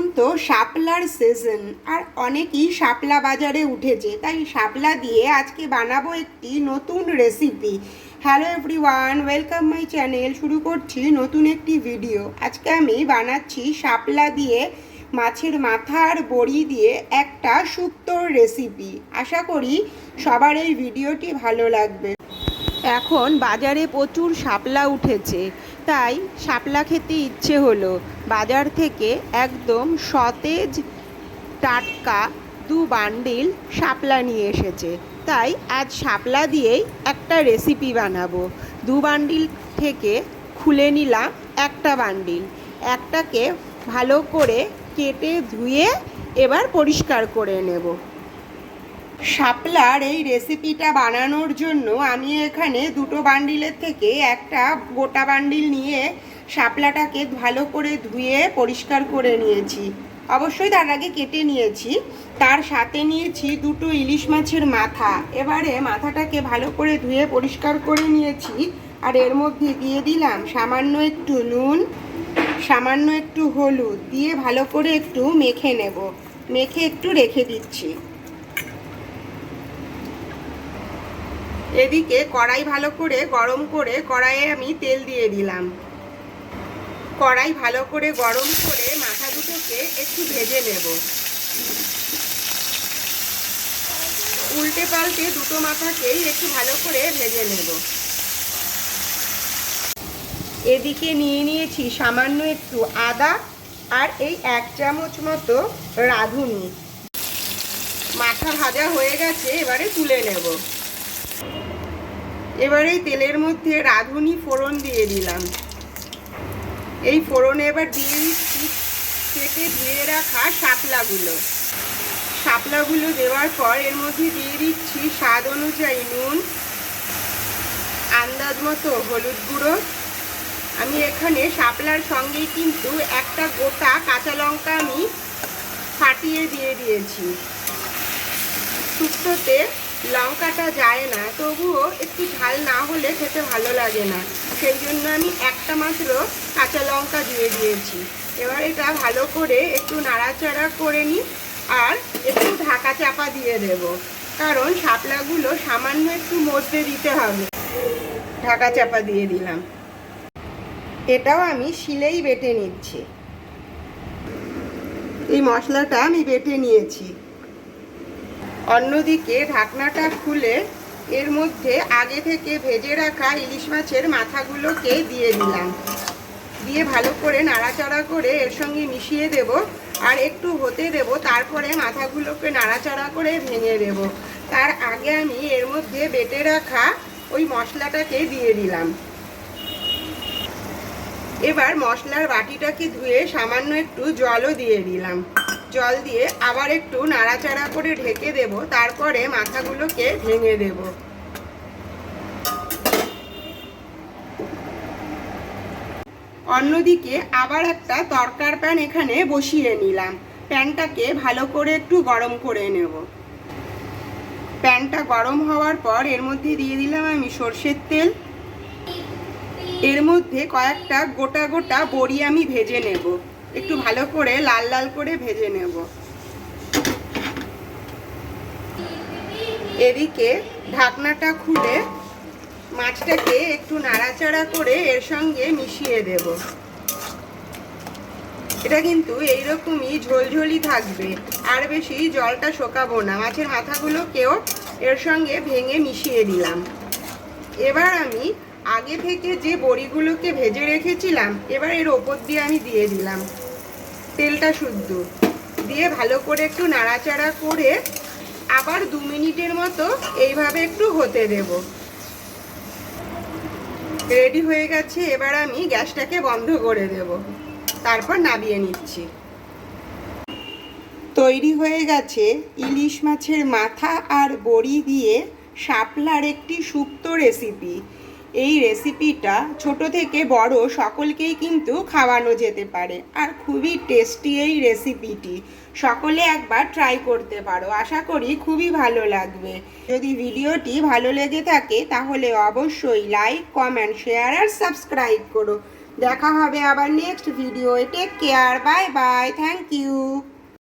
এখন তো শাপলার সিজন আর অনেকই শাপলা বাজারে উঠেছে। তাই শাপলা দিয়ে আজকে বানাবো একটি নতুন recipe hello everyone welcome my channel শুরু করছি নতুন একটি ভিডিও আজকে আমি বানাচ্ছি শাপলা দিয়ে মাছের মাথা আর বড়ি দিয়ে একটা শুক্তোর রেসিপি আশা করি সবার এই ভিডিওটি ভালো লাগবে। এখন বাজারে প্রচুর শাপলা উঠেছে। তাই শাপলা খেতে ইচ্ছে হলো। বাজার থেকে একদম সতেজ টাটকা দু বান্ডিল শাপলা নিয়ে এসেছে। তাই আজ শাপলা দিয়েই একটা রেসিপি বানাবো। দু বান্ডিল থেকে খুলে নিলাম একটা বান্ডিল। একটাকে ভালো করে কেটে ধুয়ে এবার পরিষ্কার করে নেব। শাপলার এই রেসিপিটা বানানোর জন্য আমি এখানে দুটো বান্ডিলের থেকে একটা গোটা বান্ডিল নিয়ে শাপলাটাকে ভালো করে ধুয়ে পরিষ্কার করে নিয়েছি। অবশ্যই তার আগে কেটে নিয়েছি। তার সাথে নিয়েছি দুটো ইলিশ মাছের মাথা। এবারে মাথাটাকে ভালো করে ধুয়ে পরিষ্কার করে নিয়েছি। আর এর মধ্যে দিয়ে দিলাম সামান্য একটু নুন, সামান্য একটু হলুদ দিয়ে ভালো করে একটু মেখে নেব। মেখে একটু রেখে দিচ্ছি। এদিকে কড়াই ভালো করে গরম করে কড়াইয়ে আমি তেল দিয়ে দিলাম। কড়াই ভালো করে গরম করে মাথা দুটোকে একটু ভেজে নেব। উল্টে পাল্টে দুটো মাথাকেই একটু ভালো করে ভেজে নেব। এদিকে নিয়ে নিয়েছি সামান্য একটু আদা আর এই এক চামচ মতো রাঁধুনি। মাথা ভাজা হয়ে গেছে, এবারে তুলে নেব। এবারে তেলের মধ্যে রাঁধুনি ফোড়ন দিয়ে দিলাম। এই ফোড়নে এবার দিয়ে দিচ্ছি কেটে ধুয়ে রাখা শাপলাগুলো। শাপলাগুলো দেওয়ার পর এর মধ্যে দিয়ে দিচ্ছি স্বাদ অনুযায়ী নুন, আন্দাজ মতো হলুদ গুঁড়ো। আমি এখানে শাপলার সঙ্গেই কিন্তু একটা গোটা কাঁচা লঙ্কা আমি ফাটিয়ে দিয়ে দিয়েছি। শুক্তোতে লঙ্কাটা যায় না একটু ঝাল না হলে খেতে ভালো লাগে না। সেই জন্য আমি একটা মাত্র কাঁচা লঙ্কা দিয়ে দিয়েছি। এবার এটা ভালো করে একটু নাড়াচাড়া করে নিই আর একটু ঢাকা চাপা দিয়ে দেব। কারণ শাপলাগুলো সামান্য একটু মধ্যে দিতে হবে। ঢাকা চাপা দিয়ে দিলাম। এটাও আমি শিলেই বেটে নিচ্ছি। এই মশলাটা আমি বেটে নিয়েছি। অন্যদিকে ঢাকনাটা খুলে এর মধ্যে আগে থেকে ভেজে রাখা ইলিশ মাছের মাথাগুলোকে দিয়ে দিলাম। দিয়ে ভালো করে নাড়াচাড়া করে এর সঙ্গে মিশিয়ে দেব আর একটু হতে দেব, তারপরে মাথাগুলোকে নাড়াচাড়া করে ভেঙে দেব। তার আগে আমি এর মধ্যে বেটে রাখা ওই মশলাটাকে দিয়ে দিলাম। এবার মশলার বাটিটাকে ধুয়ে সামান্য একটু জলও দিয়ে দিলাম। জল দিয়ে আবার একটু নাড়াচাড়া করে ঢেকে দেব, তারপরে মাথাগুলোকে ভেঙে দেব। অন্যদিকে আবার একটা তরকার প্যান এখানে বসিয়ে নিলাম। প্যানটাকে ভালো করে একটু গরম করে নেব। প্যানটা গরম হওয়ার পর এর মধ্যে দিয়ে দিলাম আমি সর্ষের তেল। এর মধ্যে কয়েকটা গোটা গোটা বড়ি আমি ভেজে নেব। একটু ভালো করে, লাল লাল করে ভেজে নেব। এদিকে ঢাকনাটা খুলে মাছটাকে একটু নাড়াচাড়া করে এর সঙ্গে মিশিয়ে দেব। এটা কিন্তু এইরকমই ঝোলঝোলি থাকবে, আর বেশি জলটা শোকাবো না। মাছের মাথাগুলোকেও এর সঙ্গে ভেঙে মিশিয়ে দিলাম। এবার আমি আগে থেকে যে বড়িগুলোকে ভেজে রেখেছিলাম, এবার এর ওপর দিয়ে আমি দিয়ে দিলাম। তেলটা শুদ্ধ। দিয়ে ভালো করে একটু নাড়াচাড়া করে আবার দু মিনিটের মতো এইভাবে একটু হতে দেব। রেডি হয়ে গেছে, এবার আমি গ্যাসটাকে বন্ধ করে দেব। তারপর নামিয়ে নিচ্ছি। তৈরি হয়ে গেছে ইলিশ মাছের মাথা আর বড়ি দিয়ে শাপলার একটি সুপ্ত রেসিপি এই রেসিপিটা ছোট থেকে বড় সকলকেই কিন্তু খাওয়ানো যেতে পারে। আর খুবই টেস্টি এই রেসিপিটি সকলে একবার ট্রাই করতে পারো। আশা করি খুবই ভালো লাগবে। যদি ভিডিওটি ভালো লেগে থাকে, তাহলে অবশ্যই লাইক কমেন্ট শেয়ার আর সাবস্ক্রাইব করো। দেখা হবে আবার next video take care bye bye thank you